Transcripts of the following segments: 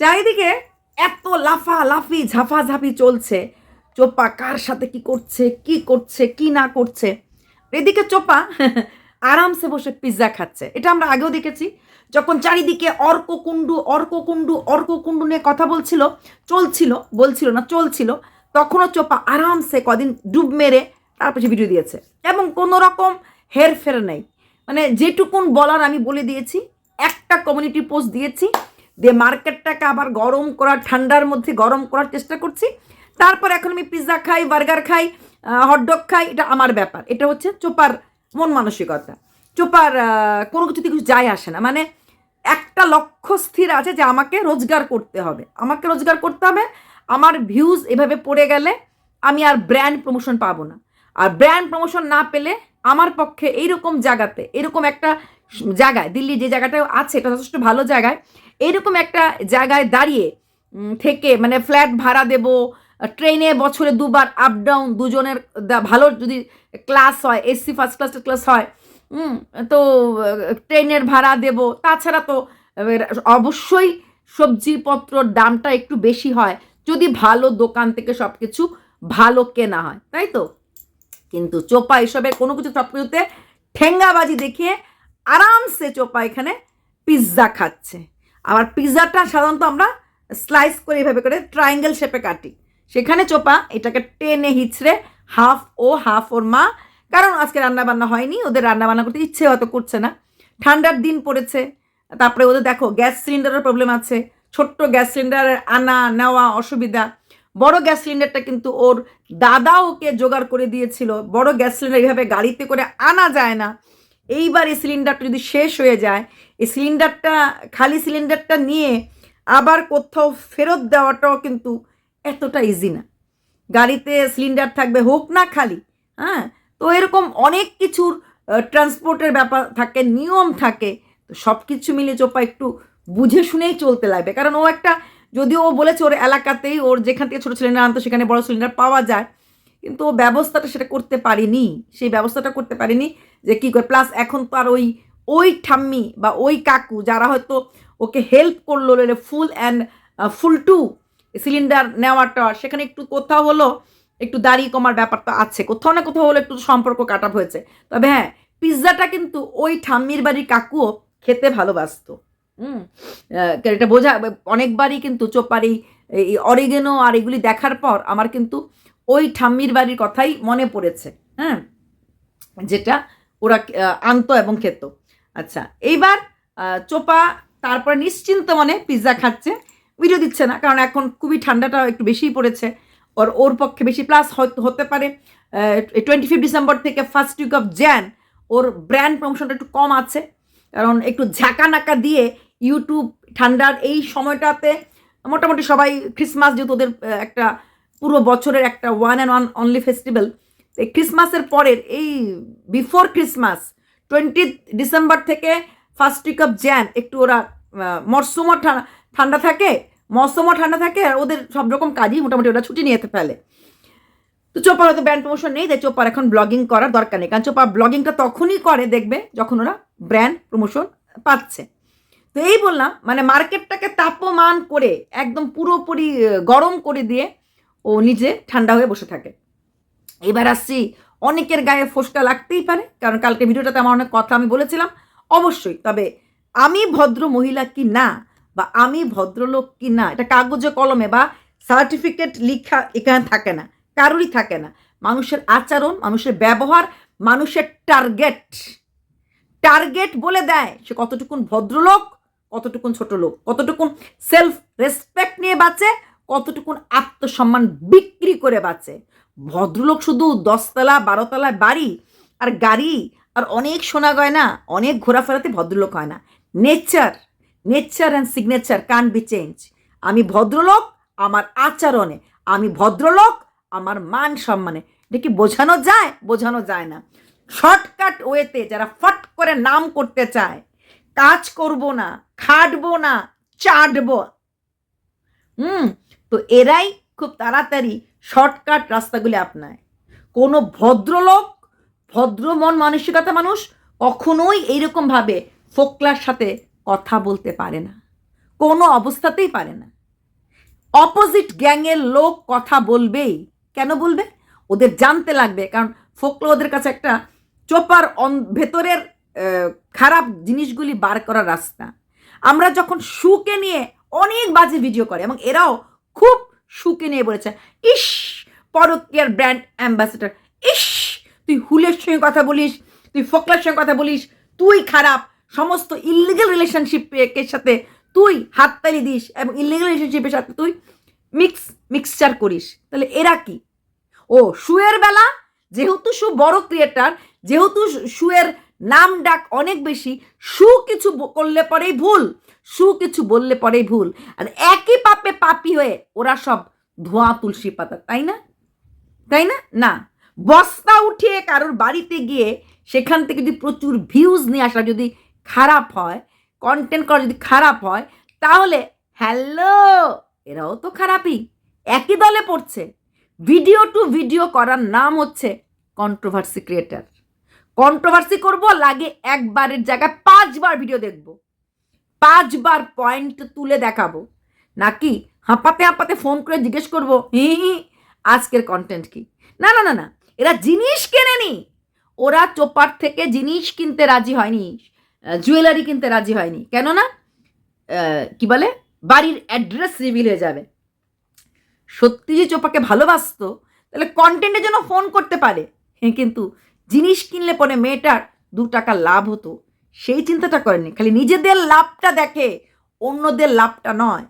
চারিদিকে এত লাফা লাফি ঝাফাঝাফি চলছে। চোপা কার সাথে কি করছে কি করছে, কি না করছে? এদিকে চোপা আরামসে বসে পিৎজা খাচ্ছে। এটা আমরা আগেও দেখেছি। যখন চারিদিকে অর্ককুণ্ডু অর্ককুণ্ডু অর্ককুণ্ডু নিয়ে কথা বলছিল, চলছিল, বলছিল না, চলছিল, তখনও চোপা আরামসে কদিন ডুব মেরে তারপর সে ভিডিও দিয়েছে। এবং কোনো রকম হেরফের নেই। মানে যেটুকুন বলার আমি বলে দিয়েছি, একটা কমিউনিটি পোস্ট দিয়েছি দিয়ে মার্কেটটাকে আবার গরম করার ঠান্ডার মধ্যে গরম করার চেষ্টা করছি। তারপর এখন আমি পিৎজা খাই বার্গার খাই হটডগ খাই, এটা আমার ব্যাপার। এটা হচ্ছে চোপার মন মানসিকতা। চোপার কোনো কিছুতে কিছু যায় আসে না। মানে একটা লক্ষ্য স্থির আছে যে আমাকে রোজগার করতে হবে। আমাকে রোজগার করতে হবে। আমার ভিউজ এভাবে পড়ে গেলে আমি আর ব্র্যান্ড প্রমোশন পাবো না। আর ব্র্যান্ড প্রমোশন না পেলে আমার পক্ষে এইরকম জায়গাতে, এরকম একটা জায়গায় দিল্লি যে জায়গাটা আছে, এটা যথেষ্ট ভালো জায়গায় এইরকম একটা জায়গায় দাঁড়িয়ে থেকে মানে ফ্ল্যাট ভাড়া দেব ট্রেনে বছরে দুবার আপ ডাউন দুজনের ভালো যদি ক্লাস হয় এসি ফার্স্ট ক্লাসের ক্লাস হয় তো ট্রেনের ভাড়া দেব। তাছাড়া তো অবশ্যই সবজিপত্রর দামটা একটু বেশি হয়, যদি ভালো দোকান থেকে সব কিছু ভালো কেনা হয়, তাই তো? কিন্তু চোপা এসবের কোনো কিছু সব কিছুতে ঠেঙ্গাবাজি দেখিয়ে আরামসে চোপা এখানে পিৎজা খাচ্ছে। আবার পিৎজাটা সাধারণত আমরা স্লাইস করে এভাবে করে ট্রায়াঙ্গেল শেপে কাটি। সেখানে চোপা, এটাকে টেনে হিচড়ে হাফ ও হাফ ওর মা। কারণ আজকে রান্নাবান্না হয়নি, ওদের রান্নাবান্না করতে ইচ্ছে হয়তো করছে না। ঠান্ডার দিন পড়েছে, তারপরে ওদের দেখো, গ্যাস সিলিন্ডারের প্রবলেম আছে। ছোট্ট গ্যাস সিলিন্ডারের আনা, নেওয়া অসুবিধা। বড় গ্যাস সিলিন্ডারটা কিন্তু ওর দাদা ওকে জোগাড় করে দিয়েছিল। বড় গ্যাস সিলিন্ডার এইভাবে গাড়িতে করে আনা যায় না। এইবার এই সিলিন্ডারটা যদি শেষ হয়ে যায় এই সিলিন্ডারটা, খালি সিলিন্ডারটা নিয়ে আবার কোথাও ফেরত দেওয়াটাও কিন্তু এতটা ইজি না। গাড়িতে সিলিন্ডার থাকবে, হোক না খালি হ্যাঁ? তো এরকম অনেক কিছুর ট্রান্সপোর্টের ব্যাপার থাকে, নিয়ম থাকে, তো সব কিছু মিলে চোপা একটু বুঝে শুনেই চলতে লাগবে। কারণ ও একটা, যদিও ও বলেছে ওর এলাকাতেই, ওর যেখান থেকে ছোটো সিলিন্ডার আনতো, সেখানে বড় সিলিন্ডার পাওয়া যায়, কিন্তু ও ব্যবস্থাটা সেটা করতে পারিনি। সেই ব্যবস্থাটা করতে পারিনি যে কী করে প্লাস এখন তো আর ওই ওই ঠাম্মি বা ওই কাকু যারা হয়তো ওকে হেল্প করল full and full to cylinder নেওয়াটা, সেখানে একটু কোথাও হলো, একটু দাড়ি কমার ব্যাপারটা আছে। কোথাও না কোথাও হলো একটু সম্পর্ক কাটাপ হয়েছে। তবে হ্যাঁ পিৎজাটা কিন্তু ওই ঠাম্মির বাড়ির কাকুও খেতে ভালোবাসতো। হুম এটা বোঝা, অনেকবারই কিন্তু চোপার এই অরিগেনো আর এগুলি দেখার পর আমার কিন্তু ওই ঠাম্মির বাড়ির কথাই মনে পড়েছে। হ্যাঁ যেটা ওরা আনতো এবং খেত। আচ্ছা এইবার চোপা তারপরে নিশ্চিন্ত মনে পিৎজা খাচ্ছে। ভিডিও দিচ্ছে না, কারণ এখন খুবই ঠান্ডাটা একটু বেশিই পড়েছে। ওর ওর পক্ষে বেশি প্লাস হতে পারে। টোয়েন্টি ফিফ ডিসেম্বর থেকে ফার্স্ট উইক অফ জ্যান ওর ব্র্যান্ড প্রমোশনটা একটু কম আছে। কারণ একটু ঝাঁকা নাকা দিয়ে ইউটিউব ঠান্ডার এই সময়টাতে মোটামুটি সবাই ক্রিসমাস যেহেতু ওদের একটা পুরো বছরের একটা one and one only festival এই ক্রিসমাসের পরের এই বিফোর ক্রিসমাস টোয়েন্টি ডিসেম্বর থেকে ফার্স্ট উইক অফ জ্যান একটু ওরা আহ, মরশুমও ঠান্ডা থাকে মৌসুমও ঠান্ডা থাকে আর ওদের সব রকম কাজই মোটামুটি ওরা ছুটি নিয়ে ফেলে। তো চোপার হয়তো ব্র্যান্ড প্রমোশন নেই তাই চোপার এখন ব্লগিং করার দরকার নেই কারণ চোপা ব্লগিংটা তখনই করে দেখবে যখন ওরা ব্র্যান্ড প্রমোশন পাচ্ছে। তো এই বললাম মানে মার্কেটটাকে তাপমান করে একদম পুরোপুরি গরম করে দিয়ে ও নিজে ঠান্ডা হয়ে বসে থাকে। এবার আসছি অনেকের গায়ে ফোসকা লাগতেই পারে, কারণ কালকে ভিডিওটাতে আমার অনেক কথা আমি বলেছিলাম। অবশ্যই, তবে আমি ভদ্র মহিলা কি না বা আমি ভদ্রলোক কি না, এটা কাগজে কলমে বা সার্টিফিকেট লিখা এখানে থাকে না, কারোরই থাকে না। মানুষের আচরণ, মানুষের ব্যবহার, মানুষের টার্গেট। টার্গেট বলে দেয় সে কতটুকুন ভদ্রলোক, কতটুকুন ছোট লোক, কতটুকুন সেলফ রেসপেক্ট নিয়ে বাঁচে, কতটুকুন আত্মসম্মান বিক্রি করে বাঁচে। ভদ্রলোক শুধু দশতলা, বারোতলায় বাড়ি আর গাড়ি আর অনেক সোনা গয়না, অনেক ঘোরাফেরাতে ভদ্রলোক হয় না। Nature nature and signature can be change আমি ভদ্রলোক, আমার আচরণে। আমি ভদ্রলোক, আমার মান সম্মানে। এটা কি বোঝানো যায়? বোঝানো যায় না। শর্টকাট ওয়েতে যারা ফট করে নাম করতে চায়, কাজ করব না, খাটবো না, চাটবো। হুম, তো এরাই খুব তাড়াতাড়ি শর্টকাট রাস্তাগুলি আপনায়। কোনো ভদ্রলোক, ভদ্র মন মানসিকতা মানুষ কখনোই এইরকমভাবে ফোকলার সাথে কথা বলতে পারে না। কোনো অবস্থাতেই পারে না। অপোজিট গ্যাংয়ের লোক কথা বলবেই। কেন বলবে? ওদের জানতে লাগবে, কারণ ফোকলো ওদের কাছে একটা চোপার ভেতরের খারাপ জিনিসগুলি বার করার রাস্তা। আমরা যখন সুকে নিয়ে অনেক বাজে ভিডিও করে এবং এরাও খুব সুকে নিয়ে বলেছে, ইস, পরকিয়ার ব্র্যান্ড অ্যাম্বাসেডর ইস, তুই হুলের সঙ্গে কথা বলিস, তুই ফোকলার সঙ্গে কথা বলিস, তুই খারাপ, সমস্ত ইলিগাল রিলেশনশিপের সাথে তুই হাততালি দিস এবং ইলিগাল রিলেশনশিপের সাথে তুই মিক্স মিক্সচার করিস। তাহলে এরা কি? ও, শুয়ের বেলা, যেহেতু সু বড় ক্রিয়েটার যেহেতু শুয়ের নাম ডাক অনেক বেশি, সু কিছু করলে পরেই ভুল, সু কিছু বললে পরেই ভুল। আর একই পাপে পাপি হয়ে ওরা সব ধোঁয়া তুলসী পাতা, তাই না? তাই না? না। বস্তা উঠিয়ে কারোর বাড়িতে গিয়ে সেখান থেকে যদি প্রচুর ভিউজ নিয়ে আসা যদি খারাপ হয় কন্টেন্ট করা যদি খারাপ হয়, তাহলে হ্যালো এরাও তো খারাপই। একই দলে পড়ছে। ভিডিও টু ভিডিও করার নাম হচ্ছে কন্ট্রোভার্সি ক্রিয়েটার কন্ট্রোভার্সি করব, লাগে একবারের জায়গায় পাঁচবার ভিডিও দেখব। পাঁচবার পয়েন্ট তুলে দেখাবো। নাকি হাঁপাতে হাঁপাতে ফোন করে জিজ্ঞেস করব, হি আজকের কন্টেন্ট কি? না না না না, এরা জিনিস কেনেনি। ওরা চোপার থেকে জিনিস কিনতে রাজি হয়নি জুয়েলারি কিনতে রাজি হয়নি। কেননা কি বলে, বাড়ির অ্যাড্রেস রিভিল হয়ে যাবে। সত্যি যে চোপাকে ভালোবাসতো, তাহলে কন্টেন্টের জন্য ফোন করতে পারে। হ্যাঁ কিন্তু জিনিস কিনলে পরে মেয়েটার দু টাকা লাভ হতো। সেই চিন্তাটা করেনি খালি নিজেদের লাভটা দেখে অন্যদের লাভটা নয়।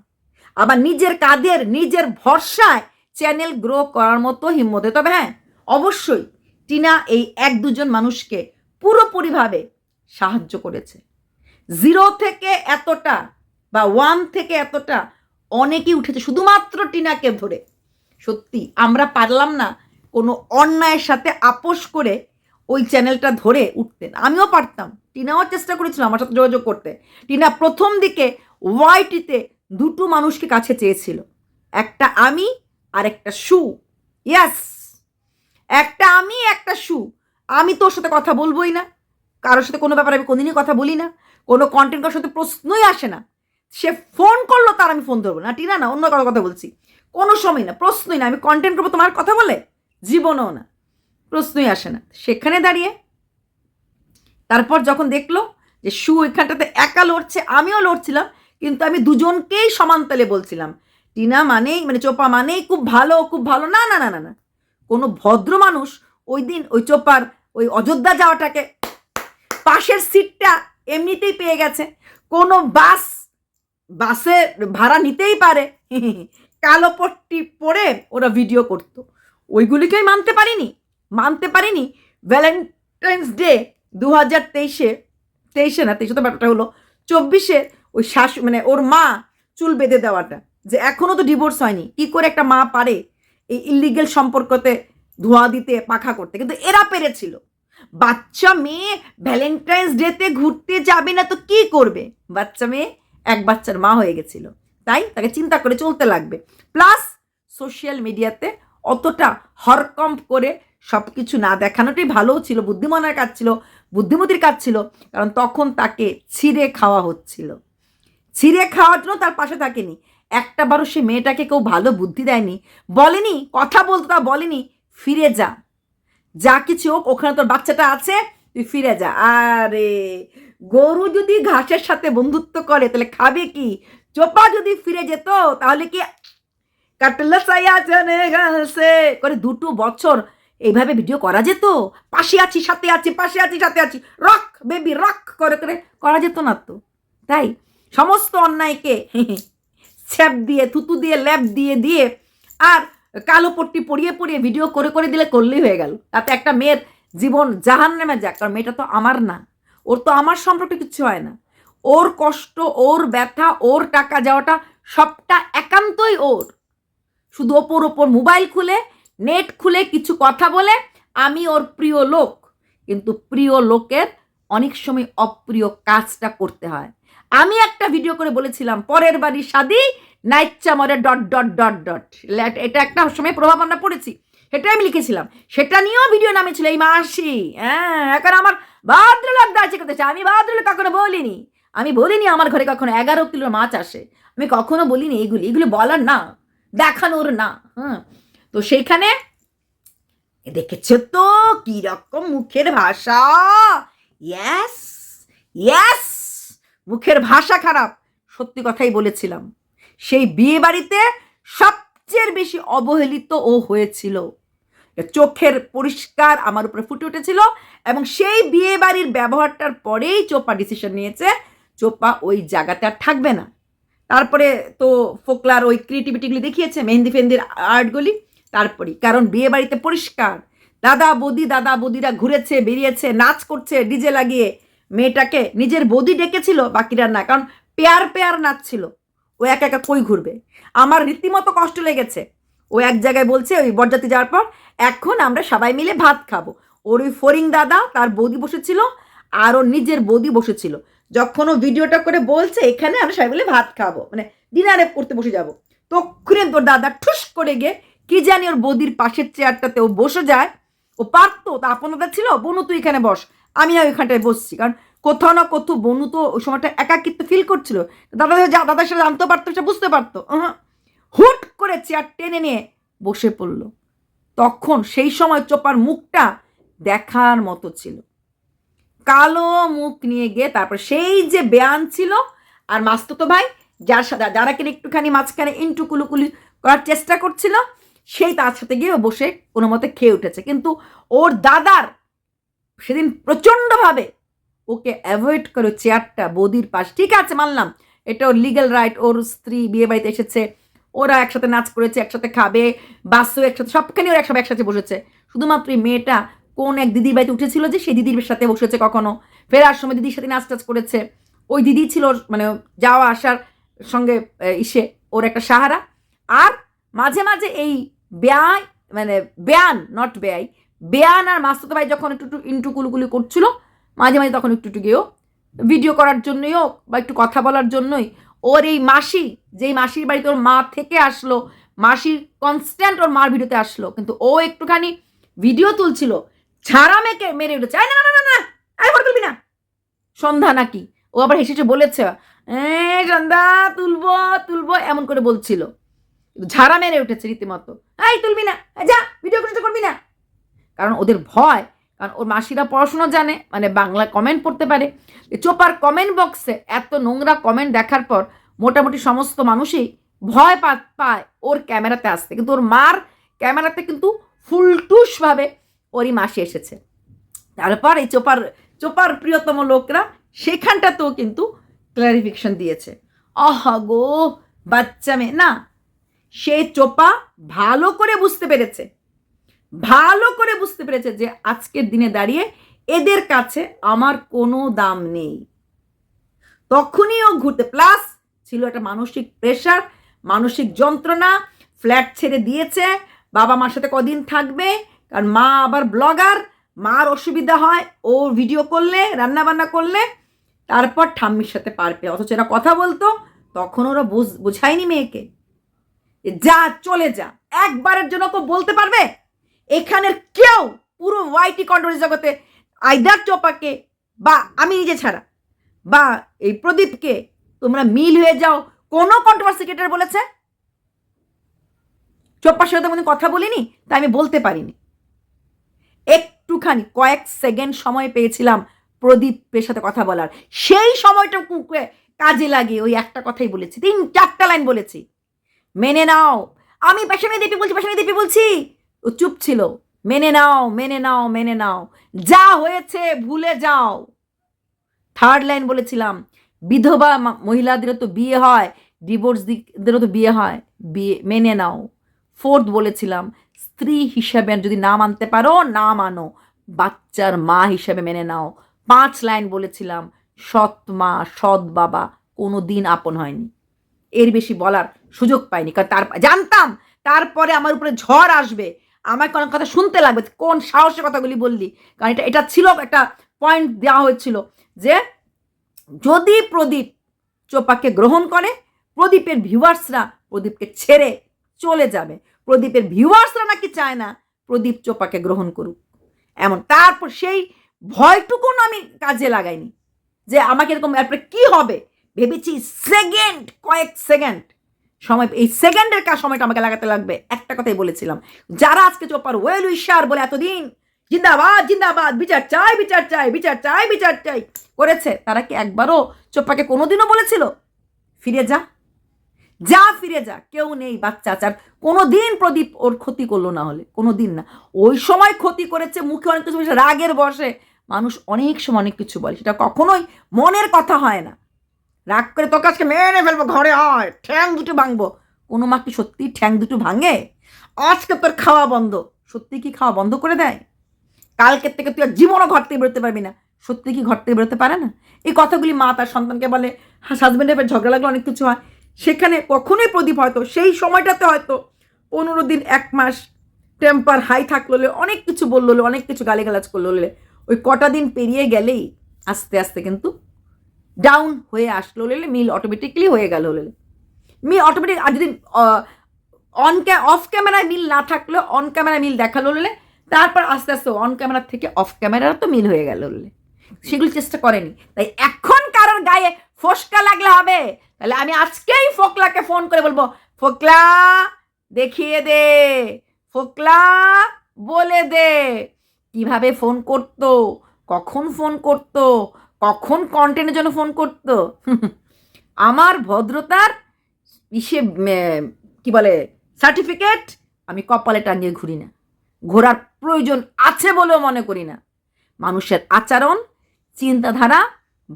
আবার নিজের কাদের, নিজের ভরসায় চ্যানেল গ্রো করার মতো হিম্মতে। তবে হ্যাঁ অবশ্যই টিনা এই এক দুজন মানুষকে পুরোপুরিভাবে সাহায্য করেছে। জিরো থেকে এতটা বা ওয়ান থেকে এতটা অনেকেই উঠেছে, শুধুমাত্র টিনাকে ধরে। সত্যি, আমরা পারলাম না কোনো অন্যায়ের সাথে আপোষ করে ওই চ্যানেলটা ধরে উঠতেন আমিও পারতাম। টিনাও চেষ্টা করেছিল আমার সাথে যোগাযোগ করতে। টিনা প্রথম দিকে ওয়াইটিতে দুটো মানুষকে কাছে চেয়েছিল। একটা আমি আর একটা শু ইয়াস একটা আমি, একটা শু আমি তোর সাথে কথা বলবোই না। কারোর সাথে কোনো ব্যাপারে আমি কোনোদিনই কথা বলি না। কোনো কন্টেন্ট কারোর সাথে প্রশ্নই আসে না। সে ফোন করল, তার আমি ফোন ধরবো না। টিনা না, অন্য কারও কথা বলছি। কোনো সময় না, প্রশ্নই না। আমি কন্টেন্ট করব তোমার কথা বলে? জীবনও না। প্রশ্নই আসে না। সেখানে দাঁড়িয়ে, তারপর যখন দেখল যে শু এখানটাতে একা লড়ছে, আমিও লড়ছিলাম, কিন্তু আমি দুজনকেই সমানতালে বলছিলাম, টিনা মানেই মানে চোপা মানেই খুব ভালো খুব ভালো, না না না না না। কোনো ভদ্র মানুষ ওই দিন ওই চোপার ওই অযোধ্যা যাওয়াটাকে পাশের সিটটা এমনিতেই পেয়ে গেছে। কোনো বাস, বাসে ভাড়া নিতেই পারে, কালো পট্টি পরে ওরা ভিডিও করতো। ওইগুলিকে আমি মানতে পারিনি। মানতে পারিনি। ভ্যালেন্টাইন্স ডে দু হাজার তেইশে তেইশে না, তেইশে তো ব্যাপারটা হলো, চব্বিশে ওই শাশ মানে ওর মা চুল বেঁধে দেওয়াটা, যে এখনও তো ডিভোর্স হয়নি, কি করে একটা মা পারে এই ইলিগেল সম্পর্কতে ধোঁয়া দিতে, পাখা করতে? কিন্তু এরা পেরেছিল। বাচ্চা মেয়ে ভ্যালেন্টাইন্স ডেতে ঘুরতে যাবে না তো কি করবে? বাচ্চা মেয়ে এক বাচ্চার মা হয়ে গেছিল। তাই তাকে চিন্তা করে চলতে লাগবে। প্লাস সোশ্যাল মিডিয়াতে অতটা হরকম্প করে সব কিছু না দেখানোটাই ভালোও ছিল, বুদ্ধিমানের কাজ ছিল, বুদ্ধিমতির কাজ ছিল, কারণ তখন তাকে ছিঁড়ে খাওয়া হচ্ছিল। ছিঁড়ে খাওয়ার জন্য তার পাশে থাকেনি। একটা বারো সে মেয়েটাকে কেউ ভালো বুদ্ধি দেয়নি। বলেনি, কথা বলতো তা বলেনি, ফিরে যা। যা কিছু হোক, ওখানে তোর বাচ্চাটা আছে, তুই ফিরে যা। আরে, গরু যদি ঘাসের সাথে বন্ধুত্ব করে, তাহলে খাবে কি? চোপা যদি ফিরে যেত, তাহলে কি? কাটলা সাইয়া করে দুটো বছর এইভাবে ভিডিও করা যেত? পাশে আছি, সাথে আছি, পাশে আছি, সাথে আছি। রক বেবি রক করে করে করা যেত না তো। তাই সমস্ত অন্যায়কে ছ্যাপ দিয়ে, থুতু দিয়ে, ল্যাপ দিয়ে দিয়ে আর কালো পট্টি পরিয়ে পরিয়ে ভিডিও করে করে দিলে করলেই হয়ে গেল। তাতে একটা মেয়ের জীবন জাহান নেমে যাক, কারণ মেয়েটা তো আমার না। ওর তো আমার সম্পর্কে কিছু হয় না। ওর কষ্ট, ওর ব্যথা, ওর টাকা যাওয়াটা সবটা একান্তই ওর। শুধু ওপর ওপর মোবাইল খুলে নেট খুলে কিছু কথা বলে, আমি ওর প্রিয় লোক। কিন্তু প্রিয় লোকের অনেক সময় অপ্রিয় কাজটা করতে হয়। আমি একটা ভিডিও করে বলেছিলাম, পরের বাড়ি শাদি নাইচ্চা মরে ডট ডট ডট ডট এটা একটা সময় প্রভাব আমরা পড়েছি। সেটাই আমি লিখেছিলাম। সেটা নিয়েও ভিডিও নামেছিল এই মাসি। হ্যাঁ এখন আমার ভদ্রলোক দাঁড়িয়ে করতেছে আমি ভদ্রলোক কখনো বলিনি। আমি বলিনি আমার ঘরে কখনো এগারো কিলো মাছ আসে। আমি কখনো বলিনি এগুলি। এগুলি বলার না, দেখানোর না। হ্যাঁ তো সেইখানে দেখেছ তো কি রকম মুখের ভাষা? ইয়াস ইয়াস মুখের ভাষা খারাপ, সত্যি কথাই বলেছিলাম। সেই বিয়ে বাড়িতে সবচেয়ে বেশি অবহেলিত ও হয়েছিল। চোখের পরিষ্কার আমার উপরে ফুটে উঠেছিল এবং সেই বিয়ে বাড়ির ব্যবহারটার পরেই চোপা ডিসিশন নিয়েছে। চোপা ওই জায়গাতে আর থাকবে না। তারপরে তো ফোকলার ওই ক্রিয়েটিভিটিগুলি দেখিয়েছে মেহেন্দি ফেন্দির আর্টগুলি তারপরেই। কারণ বিয়ে বাড়িতে পরিষ্কার। দাদা, বৌদি, দাদা, বৌদিরা ঘুরেছে, বেরিয়েছে, নাচ করছে, ডিজে লাগিয়ে মেয়েটাকে নিজের বৌদি ডেকেছিল, বাকিরা না। কারণ পেয়ার পেয়ার নাচছিল। ও একা একা কই ঘুরবে? আমার রীতিমতো কষ্ট লেগেছে। ও এক জায়গায় বলছে, ওই বরযাত্রী যাওয়ার পর এখন আমরা সবাই মিলে ভাত খাব। ওর ওই ফরিং দাদা তার বৌদি বসেছিল আর ওর নিজের বৌদি বসেছিল। যখন ও ভিডিওটা করে বলছে, এখানে আমরা সবাই মিলে ভাত খাব। মানে ডিনারে করতে বসে যাব। তক্ষুনি তোর দাদা ঠুস করে গিয়ে কি জানি ওর বদির পাশের চেয়ারটাতে ও বসে যায়। ও পারতো, তা আপন দাদা ছিল? বনু, তুই এখানে বস। আমি না ওইখানটায় বসছি, কারণ কোথাও না কোথাও বনু তো ওই সময়টা একাকিত্ব ফিল করছিল। দাদা যা, দাদার সাথে জানতে পারতো সেটা বুঝতে পারতো। হুট করে চেয়ার টেনে নিয়ে বসে পড়ল। তখন সেই সময় চোপার মুখটা দেখার মতো ছিল। কালো মুখ নিয়ে গিয়ে তারপর সেই যে বেয়ান ছিল, আর মাস্তুতো ভাই, যার সাথে, যারা কিনা একটুখানি মাঝখানে ইন্টু কুলুকুলি করার চেষ্টা করছিল সেই তার সাথে গিয়ে বসে কোনো মতে খেয়ে উঠেছে। কিন্তু ওর দাদার সেদিন প্রচণ্ডভাবে ওকে অ্যাভয়েড করে চেয়ারটা, বৌদির পাশ, ঠিক আছে, মানলাম, এটা ওর লিগ্যাল রাইট ওর স্ত্রী বিয়ে বাড়িতে এসেছে, ওরা একসাথে নাচ করেছে, একসাথে খাবে বাসও একসাথে সবখানে ওরা একসাথে একসাথে বসেছে। শুধুমাত্র এই মেয়েটা কোন এক দিদির বাড়িতে উঠেছিল যে সেই দিদির সাথে বসেছে কখনো। ফেরার সময় দিদির সাথে নাচ টাচ করেছে। ওই দিদি ছিল মানে যাওয়া আসার সঙ্গে ইসে, ওর একটা সাহারা। আর মাঝে মাঝে এই ব্যয় মানে বেয়ান নট ব্যয় বেয়ান আর মাস্তুতো ভাই যখন একটু ইন্টু কুলুকুলি করছিল, মাঝে মাঝে তখন একটু একটু গিয়েও ভিডিও করার জন্যই হোক বা একটু কথা বলার জন্যই, ওর এই মাসি, যেই মাসির বাড়িতে ওর মা থেকে আসলো, মাসির কনস্ট্যান্ট ওর মার ভিডিওতে আসলো, কিন্তু ও একটুখানি ভিডিও তুলছিল, ছাড়া মেকে, মেরে উঠেছে। না না না না, আয় ফটো তুলবি না। সন্ধ্যা নাকি, ও আবার হেসে হেসে বলেছে, এ সন্ধ্যা, তুলবো তুলবো, এমন করে বলছিল। ঝাড়া মেরে উঠেছে রীতিমতো। এই, তুলবি না। যা ভিডিও করতে করবি না। কারণ ওদের ভয়, কারণ ওর মাসিরা পড়াশোনা জানে মানে বাংলা কমেন্ট পড়তে পারে। চোপার কমেন্ট বক্সে এত নোংরা কমেন্ট দেখার পর মোটামুটি সমস্ত মানুষই ভয় পা- পায় ওর ক্যামেরাতে আসতে। কিন্তু ওর মার ক্যামেরাতে কিন্তু ফুলটুসভাবে ওরই মাসি এসেছে। তারপর এই চোপার চোপার প্রিয়তম লোকরা সেখানটাতেও কিন্তু ক্লারিফিকেশন দিয়েছে। আহা গো, বাচ্চা মেয়ে, না সে চোপা ভালো করে বুঝতে পেরেছে। ভালো করে বুঝতে পেরেছে যে আজকের দিনে দাঁড়িয়ে এদের কাছে আমার কোনো দাম নেই। তখনই ও ঘুরতে, প্লাস ছিল একটা মানসিক প্রেশার মানসিক যন্ত্রণা ফ্ল্যাট ছেড়ে দিয়েছে। বাবা মার সাথে কদিন থাকবে, কারণ মা আবার ব্লগার মার অসুবিধা হয়, ও ভিডিও করলে রান্না বান্না করলে, তারপর ঠাম্মির সাথে পারবে অথচ এরা কথা বলতো, তখন ওরা বুঝ- বোঝায়নি মেয়েকে। যে চলে যা। একবারের জন্য তো বলতে পারবে? এখানের কেউ পুরো ওয়াইটি কন্ট্রোল জগতে আইদার চোপাকে বা আমি নিজে ছাড়া বা এই প্রদীপকে তোমরা মিল হয়ে যাও, কোনো কন্ট্রোভার্সি ক্রিয়েটার বলেছে? চোপার সাথে কোনো কথা বলিনি, তাই আমি বলতে পারিনি। একটুখানি, কয়েক সেকেন্ড সময় পেয়েছিলাম প্রদীপের সাথে কথা বলার। সেই সময়টা কাজে লাগে ওই একটা কথাই বলেছি, তিন চারটা লাইন বলেছি। মেনে নাও। আমি পেছনে দেপি বলছি পেছনে দেপি বলছি। ও চুপ ছিল। মেনে নাও মেনে নাও মেনে নাও। যা হয়েছে, ভুলে যাও। থার্ড লাইন বলেছিলাম, বিধবা মহিলাদেরও তো বিয়ে হয় ডিভোর্স দিদেরও তো বিয়ে হয়, বিয়ে, মেনে নাও। ফোর্থ বলেছিলাম, স্ত্রী হিসাবে যদি না মানতে পারো, না মানো। বাচ্চার মা হিসাবে মেনে নাও। পাঁচ লাইন বলেছিলাম, সৎ মা, সৎ বাবা কোনো দিন আপন হয়নি। এর বেশি বলার সুযোগ পাইনি। কারণ তার জানতাম, তারপরে আমার উপরে ঝড় আসবে। আমার অনেক কথা শুনতে লাগবে। কোন সাহসের কথাগুলি বললি? কারণ এটা এটা ছিল একটা পয়েন্ট দেওয়া হয়েছিল যে, যদি প্রদীপ চোপাকে গ্রহণ করে, প্রদীপের ভিউয়ার্সরা প্রদীপকে ছেড়ে চলে যাবে। প্রদীপের ভিউয়ার্সরা নাকি চায় না প্রদীপ চোপাকে গ্রহণ করুক। এমন। তারপর সেই ভয়টুকুন আমি কাজে লাগাইনি। যে আমাকে এরকম এরপরে কি হবে? ভেবেছি সেকেন্ড কয়েক সেকেন্ড সময়, এই সেকেন্ডের কাজ সময়টা আমাকে লাগাতে লাগবে। একটা কথাই বলেছিলাম। যারা আজকে চোপার ওয়েল উইশার বলে এতদিন জিন্দাবাদ জিন্দাবাদ, বিচার চাই বিচার চাই বিচার চাই বিচার চাই করেছে, তারা কি একবারও চোপ্পাকে কোনোদিনও বলেছিল? ফিরে যা। যা ফিরে যা, কেউ নেই বাচ্চা চার কোনো দিন প্রদীপ ওর ক্ষতি করল না হলে কোনো দিন না। ওই সময় ক্ষতি করেছে, মুখে অনেক কিছু রাগের বসে। মানুষ অনেক সময় অনেক কিছু বলে, সেটা কখনোই মনের কথা হয় না। রাগ করে তোকে আজকে মেরে ফেলব, ঘরে হয় ঠ্যাং দুটো ভাঙবো। কোনো মা কি সত্যি ঠ্যাং দুটো ভাঙে? আজকে তোর খাওয়া বন্ধ। সত্যি কি খাওয়া বন্ধ করে দেয়? কালকের থেকে তুই আর জীবনও ঘর থেকে বেরোতে পারবি না। সত্যি কি ঘর থেকে বেরোতে পারে না? এই কথাগুলি মা তার সন্তানকে বলে হাজব্যান্ডের ঝগড়া লাগলে অনেক কিছু হয়। সেখানে কখনোই প্রদীপ হয়তো, সেই সময়টাতে হয়তো পনেরো দিন, এক মাস টেম্পার হাই থাকল অনেক কিছু বলল অনেক কিছু গালিগালাজ করল ওই কটা দিন পেরিয়ে গেলেই আস্তে আস্তে কিন্তু ডাউন হয়ে আসলো হলে মিল অটোমেটিকলি হয়ে গেল হলে মিল অটোমেটিক আর যদি অন অফ ক্যামেরায় মিল না থাকলেও অন ক্যামেরায় মিল দেখাল হলে তারপর আস্তে আস্তে অন ক্যামেরা থেকে অফ ক্যামেরার তো মিল হয়ে গেল হলে সেগুলো চেষ্টা করেনি। তাই এখন কারোর গায়ে ফসকা লাগলে হবে। তাহলে আমি আজকেই ফোকলাকে ফোন করে বলব, ফোকলা, দেখিয়ে দে, ফোকলা, বলে দে। কীভাবে ফোন করতো, কখন ফোন করতো কখন কন্টেন্টের জন্য ফোন করতো? আমার ভদ্রতার ইসে কি বলে সার্টিফিকেট আমি কপালে টাঙিয়ে ঘুরি না। ঘোরার প্রয়োজন আছে বলেও মনে করি না। মানুষের আচরণ, চিন্তাধারা,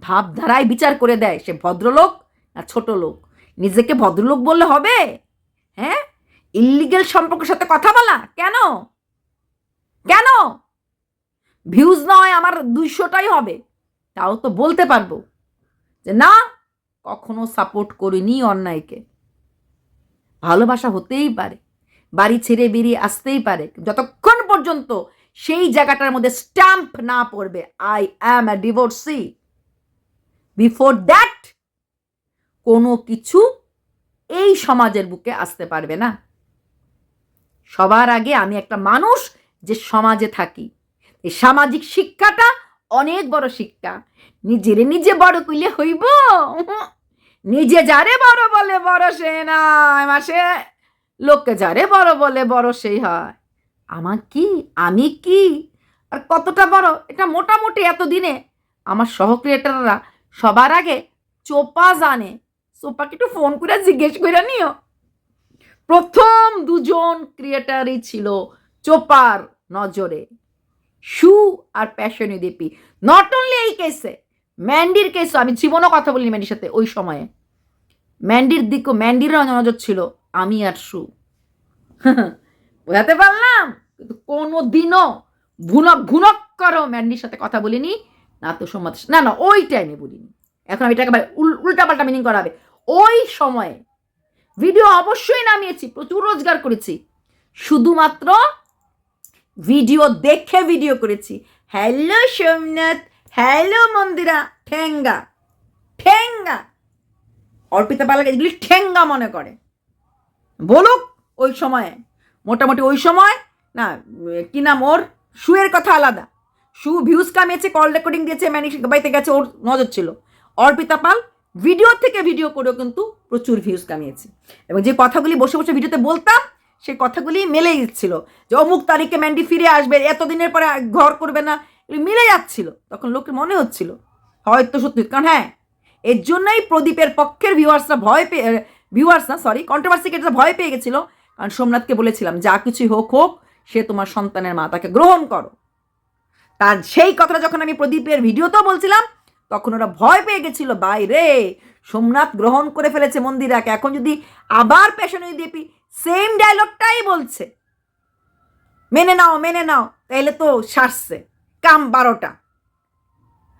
ভাবধারায় বিচার করে দেয় সে ভদ্রলোক না ছোট লোক। নিজেকে ভদ্রলোক বললে হবে? হ্যাঁ? ইলিগেল সম্পর্কের সাথে কথা বলা? কেন? কেন? ভিউজ নয় আমার দুইশোটাই হবে। তাও তো বলতে পারব যে না, কখনো সাপোর্ট করিনি অন্যায়কে। ভালোবাসা হতেই পারে, বাড়ি ছেড়ে বেরিয়ে আসতেই পারে, যতক্ষণ পর্যন্ত সেই জায়গাটার মধ্যে স্ট্যাম্প না পড়বে I am a divorcee before that কোনো কিছু এই সমাজের বুকে আসতে পারবে না। সবার আগে আমি একটা মানুষ যে সমাজে থাকি, এই সামাজিক শিক্ষাটা অনেক বড় শিক্ষা। নিজের নিজে বড় কইলে হইব। নিজে যারে বড় বলে বড় সে নয় মাসে লোককে যারে বড় বলে বড় সেই হয়। আমার কি? আমি কি? আর কতটা বড়? এটা মোটামুটি এতদিনে আমার সহক্রিয়েটাররা সবার আগে চোপা জানে। চোপাকে একটু ফোন করে জিজ্ঞেস করে নিও। প্রথম দুজন ক্রিয়েটারই ছিল চোপার নজরে। শু আর প্যাশনি দেপি। নট অনলি এই কেসে ম্যান্ডির কেসও আমি জীবনও কথা বলিনি ম্যান্ডির সাথে ওই সময়ে। ম্যান্ডির দিকও ম্যান্ডির নজর ছিল আমি আর শু বোঝাতে পারলাম? কিন্তু কোনো দিনও ভুনক ঘুনক করো ম্যান্ডির সাথে কথা বলিনি, না তো সোমনাথ না না, ওই টাইমে বলিনি। এখন আমি এটাকে উল্টা পাল্টা মিনিং করাবে। ওই সময়ে ভিডিও অবশ্যই নামিয়েছি, প্রচুর রোজগার করেছি। শুধুমাত্র ভিডিও দেখে ভিডিও করেছি। হ্যালো সোমনাথ, হ্যালো মন্দিরা, ঠেঙ্গা ঠেঙ্গা। অর্পিতা পালাকে এগুলি ঠেঙ্গা মনে করে। বলুক ওই সময়ে, মোটামুটি ওই সময়, না, কি নাম ওর? শুয়ের কথা আলাদা। শু ভিউজ কামিয়েছে, কল রেকর্ডিং দিয়েছে ম্যানিক বাড়িতে গেছে, ওর নজর ছিল। অর্পিতা পাল ভিডিও থেকে ভিডিও করেও কিন্তু প্রচুর ভিউজ কামিয়েছে। এবং যে কথাগুলি বসে বসে ভিডিওতে বলতাম সেই কথাগুলি মেলে যাচ্ছিল যে অমুক তারিখে ম্যান্ডি ফিরে আসবে, এতদিনের পরে ঘর করবে না, এগুলি মিলে যাচ্ছিল। তখন লোকের মনে হচ্ছিল, হয়তো সত্যি, কারণ হ্যাঁ এর জন্যই প্রদীপের পক্ষের ভিউয়ার্সরা ভয় পেয়ে ভিউয়ার্স না সরি কন্ট্রোভার্সি কেটে ভয় পেয়ে গেছিল। কারণ সোমনাথকে বলেছিলাম, যা কিছুই হোক হোক, সে তোমার সন্তানের মা, তাকে গ্রহণ করো। তার সেই কথাটা যখন আমি প্রদীপের ভিডিওতেও বলছিলাম, তখন ওরা ভয় পেয়ে গেছিল বাইরে সোমনাথ গ্রহণ করে ফেলেছে মন্দিরাকে এখন যদি আবার পেশনে দেপি সেম ডায়লগটাই বলছে। মেনে নাও মেনে নাও, তাইলে তো সারছে। কাম বারোটা।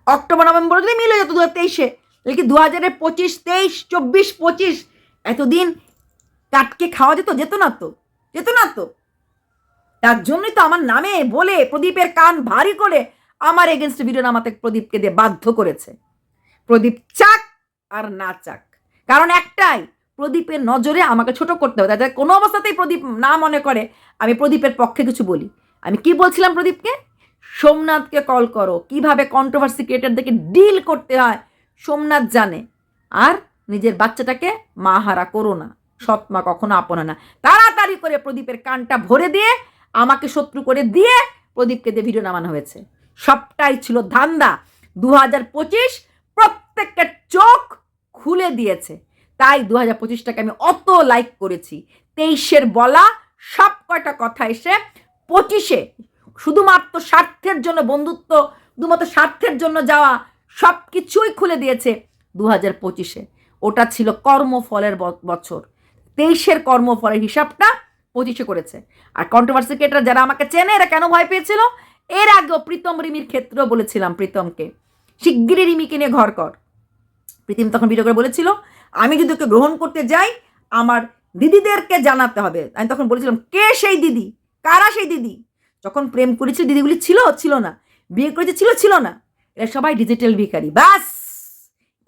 অক্টোবর নভেম্বর যদি মিলে যেত দু হাজার তেইশে কি দু হাজারে পঁচিশ, তেইশ, চব্বিশ, পঁচিশ এতদিন কাটকে খাওয়া যেত? যেত না তো। যেত না তো। তার জন্যই তো আমার নামে বলে প্রদীপের কান ভারী করে আমার এগেনস্ট ভিডিও নামাতে প্রদীপকে দিয়ে বাধ্য করেছে। প্রদীপ চাক আর না চাক। কারণ একটাই প্রদীপের নজরে আমাকে ছোট করতে হবে। যাতে কোনো অবস্থাতেই প্রদীপ না মনে করে, আমি প্রদীপের পক্ষে কিছু বলি। আমি কি বলছিলাম প্রদীপকে? সোমনাথকে কল করো। কীভাবে কন্ট্রোভার্সি ক্রিয়েটারদেরকে ডিল করতে হয়, সোমনাথ জানে। আর নিজের বাচ্চাটাকে মা হারা করো না। সৎ মা কখনো আপনা না। তাড়াতাড়ি করে প্রদীপের কানটা ভরে দিয়ে, আমাকে শত্রু করে দিয়ে প্রদীপকে দিয়ে ভিডিও নামানো হয়েছে। সবটাই ছিল ধান্দা। দু হাজার পঁচিশ প্রত্যেকটা চোখ খুলে দিয়েছে। তাই দু হাজার পঁচিশটাকে আমি অত লাইক করেছি। তেইশের বলা সব কয়টা কথা এসে পঁচিশে শুধুমাত্র স্বার্থের জন্য বন্ধুত্ব, শুধুমাত্র স্বার্থের জন্য যাওয়া সব কিছুই খুলে দিয়েছে দু হাজার পঁচিশে। ওটা ছিল কর্মফলের বছর। তেইশের কর্মফলের হিসাবটা পঁচিশে করেছে। আর কন্ট্রোভার্সি ক্রিয়েটার যারা আমাকে চেনে, এরা কেন ভয় পেয়েছিল? এর আগেও প্রীতম রিমির ক্ষেত্রেও বলেছিলাম প্রীতমকে। শিগগিরই রিমিকে নিয়ে ঘর কর। প্রীতিম তখন ভিডিও করে বলেছিল, আমি যদি ওকে গ্রহণ করতে যাই, আমার দিদিদেরকে জানাতে হবে। আমি তখন বলেছিলাম, কে সেই দিদি? কারা সেই দিদি? যখন প্রেম করেছিল, দিদিগুলি ছিল ছিল না। বিয়ে করেছে, ছিল ছিল না। এরা সবাই ডিজিটাল ভিখারি, বাস!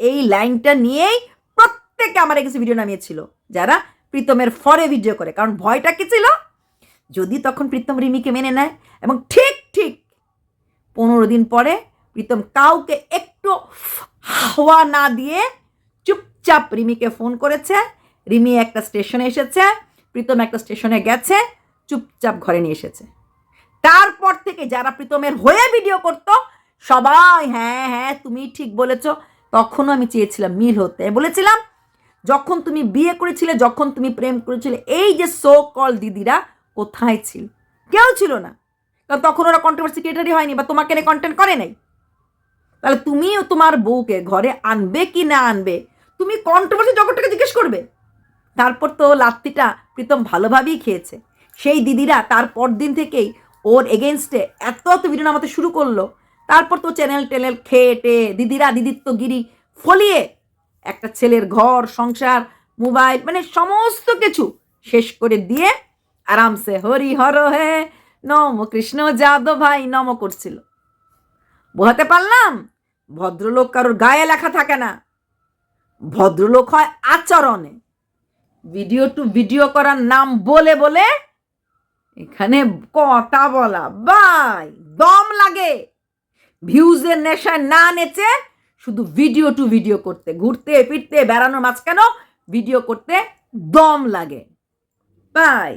এই লাইনটা নিয়েই প্রত্যেকে আমার কাছে ভিডিও নামিয়েছিল, যারা প্রীতমের ফরে ভিডিও করে। কারণ ভয়টা কি ছিল? যদি তখন প্রীতম রিমিকে মেনে নেয় এবং ঠিক ঠিক পনেরো দিন পরে প্রীতম কাউকে একটু হাওয়া না দিয়ে চুপচাপ রিমিকে ফোন করেছে। রিমি একটা স্টেশনে এসেছে, প্রীতম একটা স্টেশনে গেছে, চুপচাপ ঘরে নিয়ে এসেছে। তারপর থেকে যারা প্রীতমের হয়ে ভিডিও করত, সবাই হ্যাঁ হ্যাঁ তুমি ঠিক বলেছ। তখনও আমি চেয়েছিলাম মিল হতে। বলেছিলাম, যখন তুমি বিয়ে করেছিলে, যখন তুমি প্রেম করেছিলে, এই যে সো কল দিদিরা কোথায় ছিল? কেউ ছিল না। কারণ তখন ওরা কন্ট্রোভার্সি ক্রিয়েটারই হয়নি বা তোমাকে নিয়ে কন্টেন্ট করে নাই। তাহলে তুমিও তোমার বউকে ঘরে আনবে কি না আনবে? তুমি কন্ট্রোভার্সি জগৎটাকে জিজ্ঞেস করবে। তারপর তো লাত্তিটা প্রীতম ভালোভাবেই খেয়েছে। সেই দিদিরা তার পর দিন থেকেই ওর এগেনস্টে এত এত ভিডিও নামাতে শুরু করল। তারপর তো চ্যানেল খেয়ে টে দিদিরা দিদিত্বগিরি ফলিয়ে একটা ছেলের ঘর, সংসার মোবাইল মানে সমস্ত কিছু শেষ করে দিয়ে আরামসে হরি হর হে নম কৃষ্ণ যাদব ভাই নম করছিল। বোঝাতে পারলাম? ভদ্রলোক কারোর গায়ে লেখা থাকে না। ভদ্রলোক হয় আচরণে। ভিডিও টু ভিডিও করার নাম বলে বলে এখানে কথা বলা? বাই, দম লাগে। ভিউজের নেশায় না নেচে শুধু ভিডিও টু ভিডিও করতে। ঘুরতে, ফিরতে, বেড়ানোর মাঝখানেও ভিডিও করতে দম লাগে। বাই।